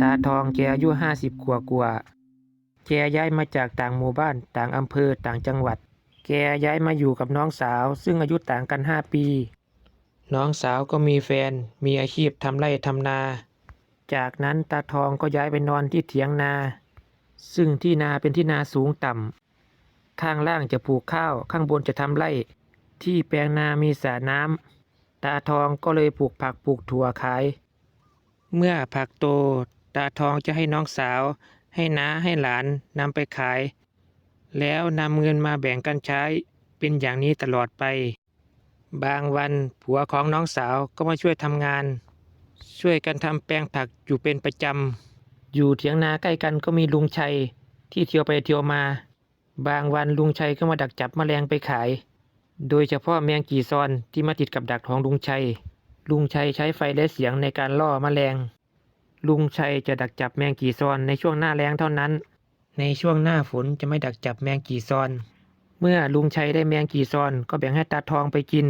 ตาทองแกอายุห้าสิบกว่ากว่าแกย้ายมาจากต่างหมู่บ้าน ต่างอำเภอ ต่างจังหวัด แกย้ายมาอยู่กับน้องสาว ซึ่งอายุต่างกันห้าปี น้องสาวก็มีแฟน มีอาชีพทำไร่ทำนา จากนั้นตาทองก็ย้ายไปนอนที่เถียงนา ซึ่งที่นาเป็นที่นาสูงต่ำ ข้างล่างจะปลูกข้าว ข้างบนจะทำไร่ ที่แปลงนามีสระน้ำตาทองก็เลยปลูกผักปลูกถั่วขาย เมื่อผักโต ตาทองจะให้น้องสาว ให้น้าให้หลานนำไปขาย แล้วนำเงินมาแบ่งกันใช้เป็นอย่างนี้ตลอดไป บางวันผัวของน้องสาวก็มาช่วยทำงาน ช่วยกันทำแปลงผักอยู่เป็นประจำอยู่เถียงนาใกล้กันก็มีลุงชัยที่เที่ยวไปเที่ยวมา บางวันลุงชัยก็มาดักจับแมลงไปขาย โดยเฉพาะแมงกีซอนที่มาติดกับดักของลุงชัย ลุงชัยใช้ไฟและเสียงในการล่อแมลง ลุงชัยจะดักจับแมงกีซอนในช่วงหน้าแล้งเท่านั้น ในช่วงหน้าฝนจะไม่ดักจับแมงกีซอน เมื่อลุงชัยได้แมงกีซอนก็แบ่งให้ตาทองไปกิน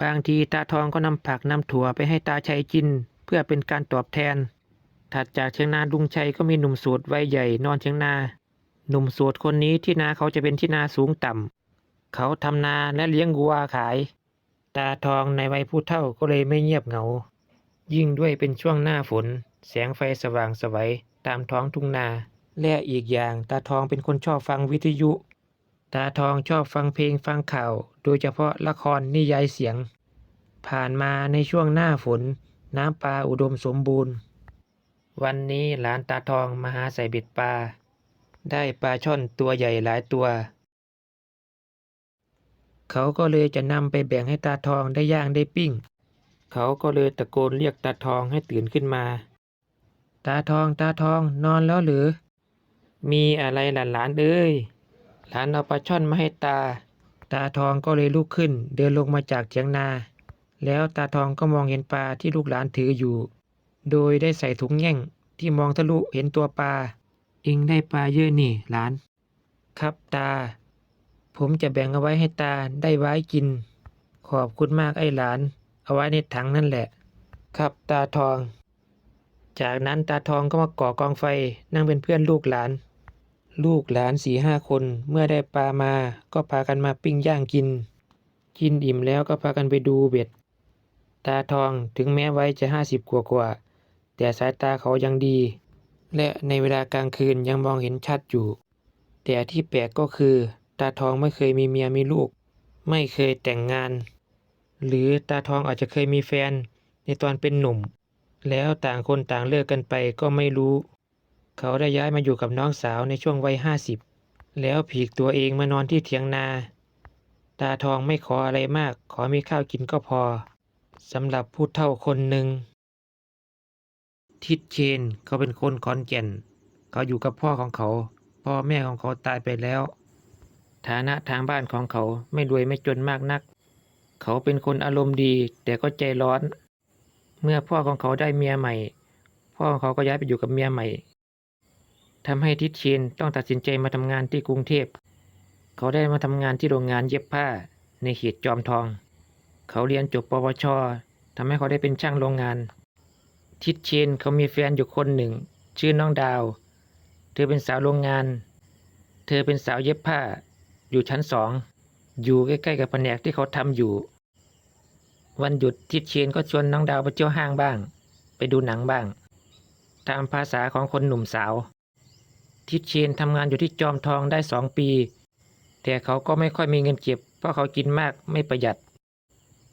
บางทีตาทองก็นำผักนำถั่วไปให้ตาชัยกิน เพื่อเป็นการตอบแทน ถัดจากเชียงนาลุงชัยก็มีหนุ่มโสดวัยใหญ่นอนเชียงนา หนุ่มโสดคนนี้ที่นาเขาจะเป็นที่นาสูงต่ำเขาทำนาและเลี้ยงวัวขาย ตาทองในวัยผู้เฒ่าก็เลยไม่เงียบเหงา ยิ่งด้วยเป็นช่วงหน้าฝน แสงไฟสว่างสวัยตามท้องทุ่งนา และอีกอย่างตาทองเป็นคนชอบฟังวิทยุ ตาทองชอบฟังเพลงฟังข่าว โดยเฉพาะละครนิยายเสียง ผ่านมาในช่วงหน้าฝน น้ำปลาอุดมสมบูรณ์ วันนี้หลานตาทองมาหาใส่เบ็ดปลา ได้ปลาช่อนตัวใหญ่หลายตัว เขาก็เลยจะนำไปแบ่งให้ตาทองได้ย่างได้ปิ้ง เขาก็เลยตะโกนเรียกตาทองให้ตื่นขึ้นมา ตาทองตาทองนอนแล้วหรือ มีอะไรหลานหลานๆเอ้ย หลานเอาปลาช่อนมาให้ตา ตาทองก็เลยลุกขึ้น เดินลงมาจากเถียงนา แล้วตาทองก็มองเห็นปลาที่ลูกหลานถืออยู่ โดยได้ใส่ถุงแง่งที่มองทะลุเห็นตัวปลา เองได้ปลาเยอะนี่หลาน ครับตา ผมจะแบ่งเอาไว้ให้ตาได้ไว้กิน ขอบคุณมากไอ้หลาน เอาไว้ในถังนั่นแหละ ครับตาทอง จากนั้นตาทองก็มาก่อกองไฟนั่งเป็นเพื่อนลูกหลาน ลูกหลานสี่ห้าคนเมื่อได้ปลามาก็พากันมาปิ้งย่างกิน กินอิ่มแล้วก็พากันไปดูเบ็ด ตาทองถึงแม้ไว้จะห้าสิบกว่ากว่าๆแต่สายตาเขายังดี และในเวลากลางคืนยังมองเห็นชัดอยู่ แต่ที่แปลกก็คือ ตาทองไม่เคยมีเมียมีลูก ไม่เคยแต่งงาน หรือตาทองอาจจะเคยมีแฟนในตอนเป็นหนุ่ม แล้วต่างคนต่างเลิกกันไปก็ไม่รู้ เขาได้ย้ายมาอยู่กับน้องสาวในช่วงวัยห้าสิบแล้วผีกตัวเองมานอนที่เถียงนา ตาทองไม่ขออะไรมาก ขอมีข้าวกินก็พอสำหรับผู้เฒ่าคนหนึ่ง ทิดเชนเขาเป็นคนขอนแก่น เขาอยู่กับพ่อของเขา พ่อแม่ของเขาตายไปแล้ว ฐานะทางบ้านของเขาไม่รวยไม่จนมากนัก เขาเป็นคนอารมณ์ดี แต่ก็ใจร้อน เมื่อพ่อของเขาได้เมียใหม่ พ่อของเขาก็ย้ายไปอยู่กับเมียใหม่ทำให้ทิดเชนต้องตัดสินใจมาทำงานที่กรุงเทพ เขาได้มาทำงานที่โรงงานเย็บผ้าในเขตจอมทอง เขาเรียนจบปวชทำให้เขาได้เป็นช่างโรงงาน ทิดเชนเขามีแฟนอยู่คนหนึ่ง ชื่อน้องดาว เธอเป็นสาวโรงงาน เธอเป็นสาวเย็บผ้า อยู่ชั้นสอง อยู่ใกล้ๆกับแผนกที่เขาทำอยู่ วันหยุดทิดเชนก็ชวนน้องดาวไปเที่ยวห้างบ้าง ไปดูหนังบ้าง ตามภาษาของคนหนุ่มสาว ทิดเชนทำงานอยู่ที่จอมทองได้สองปี แต่เขาก็ไม่ค่อยมีเงินเก็บ เพราะเขากินมากไม่ประหยัด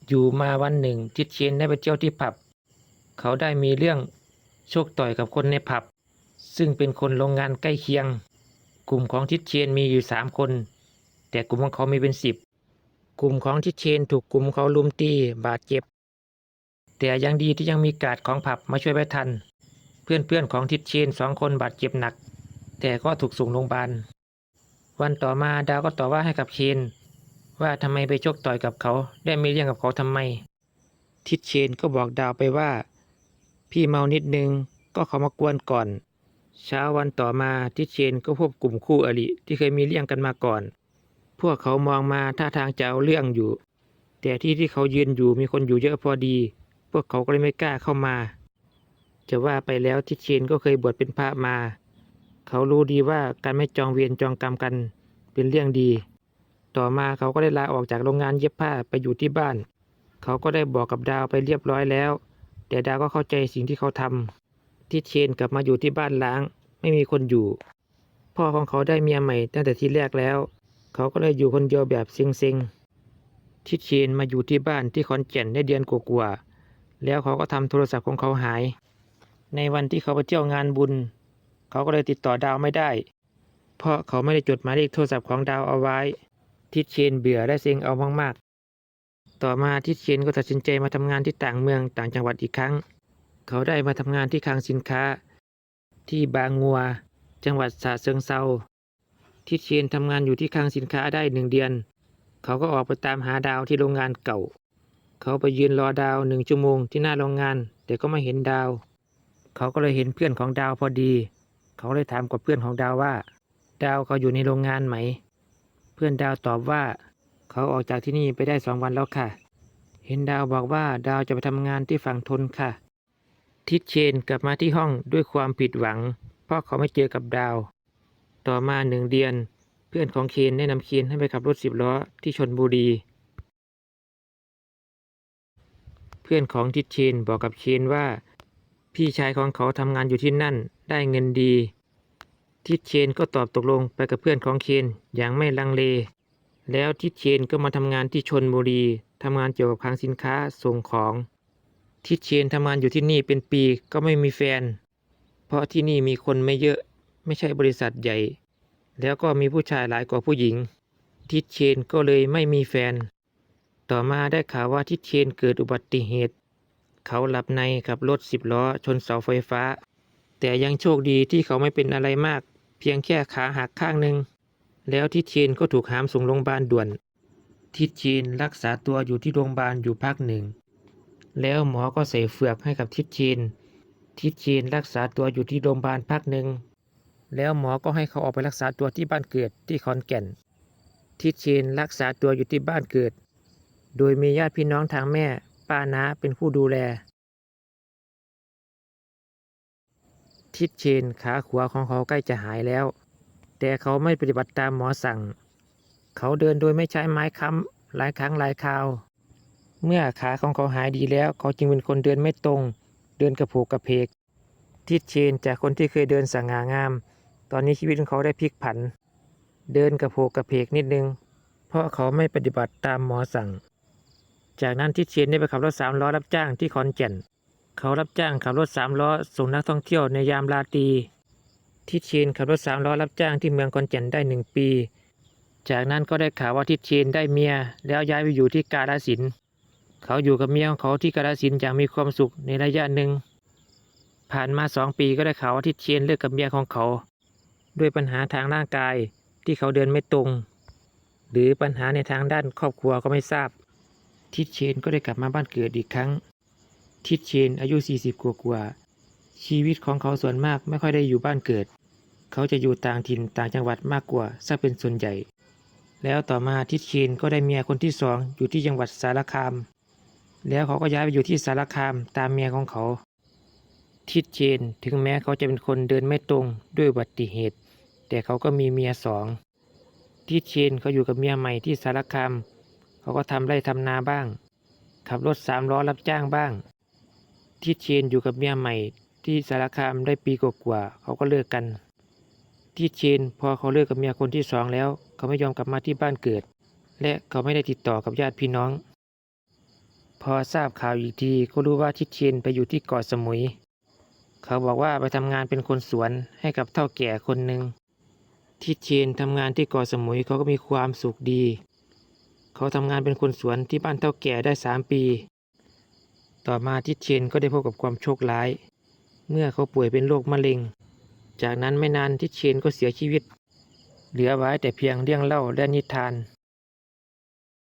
อยู่มาวันหนึ่ง ทิดเชนได้ไปเที่ยวที่ผับ เขาได้มีเรื่องโชคต่อยกับคนในผับ ซึ่งเป็นคนโรงงานใกล้เคียง กลุ่มของทิดเชนมีอยู่สามคน แต่กลุ่มของเขามีเป็นสิบ กลุ่มของทิเชนถูกกลุ่มเขาลุมตีบาดเจ็บ แต่ยังดีที่ยังมีการ์ดของผับมาช่วยไว้ทัน เพื่อนๆของทิเชนสองคนบาดเจ็บหนัก แต่ก็ถูกส่งโรงพยาบาล วันต่อมาดาวก็ต่อว่าให้กับเชน ว่าทำไมไปชกต่อยกับเขา ได้มีเรื่องกับเขาทำไม ทิดเชนก็บอกดาวไปว่า พี่เมานิดนึงก็เขามากวนก่อนเช้าวันต่อมาทิดเชนก็พบกลุ่มคู่อริที่เคยมีเรื่องกันมาก่อน พวกเขามองมาท่าทางจะเอาเรื่องอยู่ แต่ที่ที่เขายืนอยู่มีคนอยู่เยอะพอดี พวกเขาก็เลยไม่กล้าเข้ามา จะว่าไปแล้วทิดเชนก็เคยบวชเป็นพระมา เขารู้ดีว่าการไม่จองเวรจองกรรมกันเป็นเรื่องดี ต่อมาเขาก็ได้ลาออกจากโรงงานเย็บผ้าไปอยู่ที่บ้าน เขาก็ได้บอกกับดาวไปเรียบร้อยแล้ว แต่ดาวก็เข้าใจสิ่งที่เขาทำทิดเชนกลับมาอยู่ที่บ้านล้าง ไม่มีคนอยู่ พ่อของเขาได้เมียใหม่ตั้งแต่ที่แรกแล้ว เขาก็เลยอยู่คนเดียวแบบเซ็งๆทิดเชนมาอยู่ที่บ้านที่ขอนแก่นได้เดือนกว่าๆแล้วเขาก็ทำโทรศัพท์ของเขาหาย ในวันที่เขาไปเที่ยวงานบุญ เขาก็เลยติดต่อดาวไม่ได้ เพราะเขาไม่ได้จดหมายเลขโทรศัพท์ของดาวเอาไว้ ทิเชนเบื่อและเซ็งเอามากๆ ต่อมาทิเชนก็ตัดสินใจมาทำงานที่ต่างเมืองต่างจังหวัดอีกครั้ง เขาได้มาทำงานที่คลังสินค้า ที่บางงัว จังหวัดฉะเชิงเซา ทิดเชนทำงานอยู่ที่คลังสินค้าได้หนึ่งเดือน เขาก็ออกไปตามหาดาวที่โรงงานเก่า เขาไปยืนรอดาวหนึ่งชั่วโมงที่หน้าโรงงาน แต่ก็ไม่เห็นดาว เขาก็เลยเห็นเพื่อนของดาวพอดี เขาเลยถามกับเพื่อนของดาวว่า ดาวเขาอยู่ในโรงงานไหม เพื่อนดาวตอบว่า เขาออกจากที่นี่ไปได้สองวันแล้วค่ะ เห็นดาวบอกว่าดาวจะไปทำงานที่ฝั่งทนค่ะ ทิดเชนกลับมาที่ห้องด้วยความผิดหวัง เพราะเขาไม่เจอกับดาว ต่อมาหนึ่งเดือน เพื่อนของเคนแนะนำเคนให้ไปขับรถสิบล้อที่ชนบุรี เพื่อนของทิดเชนบอกกับเคนว่า พี่ชายของเขาทำงานอยู่ที่นั่นได้เงินดี ทิดเชนก็ตอบตกลงไปกับเพื่อนของเคนอย่างไม่ลังเล แล้วทิดเชนก็มาทำงานที่ชนบุรีทำงานเกี่ยวกับคลังสินค้าส่งของทิดเชนทำงานอยู่ที่นี่เป็นปีก็ไม่มีแฟน เพราะที่นี่มีคนไม่เยอะ ไม่ใช่บริษัทใหญ่ แล้วก็มีผู้ชายหลายกว่าผู้หญิง ทิดเชนก็เลยไม่มีแฟน ต่อมาได้ข่าวว่าทิดเชนเกิดอุบัติเหตุ เขาหลับในกับรถสิบล้อชนเสาไฟฟ้า แต่ยังโชคดีที่เขาไม่เป็นอะไรมาก เพียงแค่ขาหักข้างหนึ่งแล้วทิดเชนก็ถูกหามส่งโรงพยาบาลด่วน ทิดเชนรักษาตัวอยู่ที่โรงพยาบาลอยู่พักหนึ่ง แล้วหมอก็ใส่เฟือกให้กับทิดเชนทิดเชนรักษาตัวอยู่ที่โรงพยาบาลพักหนึ่ง แล้วหมอก็ให้เขาออกไปรักษาตัวที่บ้านเกิดที่ขอนแก่น ทิเชนรักษาตัวอยู่ที่บ้านเกิด โดยมีญาติพี่น้องทางแม่ป้าน้าเป็นผู้ดูแล ทิดเชนขาขวาของเขาใกล้จะหายแล้ว แต่เขาไม่ปฏิบัติตามหมอสั่ง เขาเดินโดยไม่ใช้ไม้ค้ำหลายครั้งหลายคราว เมื่อขาของเขาหายดีแล้ว เขาจึงเป็นคนเดินไม่ตรง เดินกระโผกกระเพกทิดเชนจากคนที่เคยเดินสง่างาม ตอนนี้ชีวิตของเขาได้พลิกผัน เดินกระโผกกระเพกนิดนึง เพราะเขาไม่ปฏิบัติตามหมอสั่ง จากนั้นทิดเชนได้ไปขับรถสามล้อรับจ้างที่ขอนแก่น เขารับจ้างขับรถสามล้อส่งนักท่องเที่ยวในยามราตรีทิดเชนขับรถสามล้อรับจ้างที่เมืองขอนแก่นได้หนึ่งปี จากนั้นก็ได้ข่าวว่าทิดเชนได้เมียแล้วย้ายไปอยู่ที่กาฬสินธุ์เขาอยู่กับเมียของเขาที่กาฬสินธุ์อย่างมีความสุขในระยะหนึ่งผ่านมาสองปีก็ได้ข่าวว่าทิดเชนเลิกกับเมียของเขา ด้วยปัญหาทางร่างกายที่เขาเดินไม่ตรง หรือปัญหาในทางด้านครอบครัวก็ไม่ทราบ ทิดเชนก็ได้กลับมาบ้านเกิดอีกครั้ง ทิดเชนอายุ 40 กว่ากว่า ชีวิตของเขาส่วนมากไม่ค่อยได้อยู่บ้านเกิด เขาจะอยู่ต่างถิ่นต่างจังหวัดมากกว่าซะเป็นส่วนใหญ่ แล้วต่อมาทิดเชนก็ได้เมียคนที่สองอยู่ที่จังหวัดสารคาม แล้วเขาก็ย้ายไปอยู่ที่สารคามตามเมียของเขาทิดเชนถึงแม้เขาจะเป็นคนเดินไม่ตรงด้วยอุบัติเหตุ แต่เขาก็มีเมียสองทิดเชนเขาอยู่กับเมียใหม่ที่สารคามเขาก็ทำไร่ทำนาบ้าง ขับรถสามล้อรับจ้างบ้างทิดเชนอยู่กับเมียใหม่ที่สารคามได้ปีกว่าๆเขาก็เลิกกันทิดเชนพอเขาเลิกกับเมียคนที่สองแล้ว เขาไม่ยอมกลับมาที่บ้านเกิด และเขาไม่ได้ติดต่อกับญาติพี่น้อง พอทราบข่าวอีกทีก็รู้ว่าทิเชนไปอยู่ที่เกาะสมุย เขาบอกว่าไปทำงานเป็นคนสวนให้กับเท่าแก่คนหนึ่ง ทิดเชนทำงานที่เกาะสมุยเขาก็มีความสุขดี เขาทำงานเป็นคนสวนที่บ้านเท่าแก่ได้สามปี ต่อมาทิดเชนก็ได้พบกับความโชคร้าย เมื่อเขาป่วยเป็นโรคมะเร็ง จากนั้นไม่นานทิดเชนก็เสียชีวิต เหลือไว้แต่เพียงเรื่องเล่าและนิทาน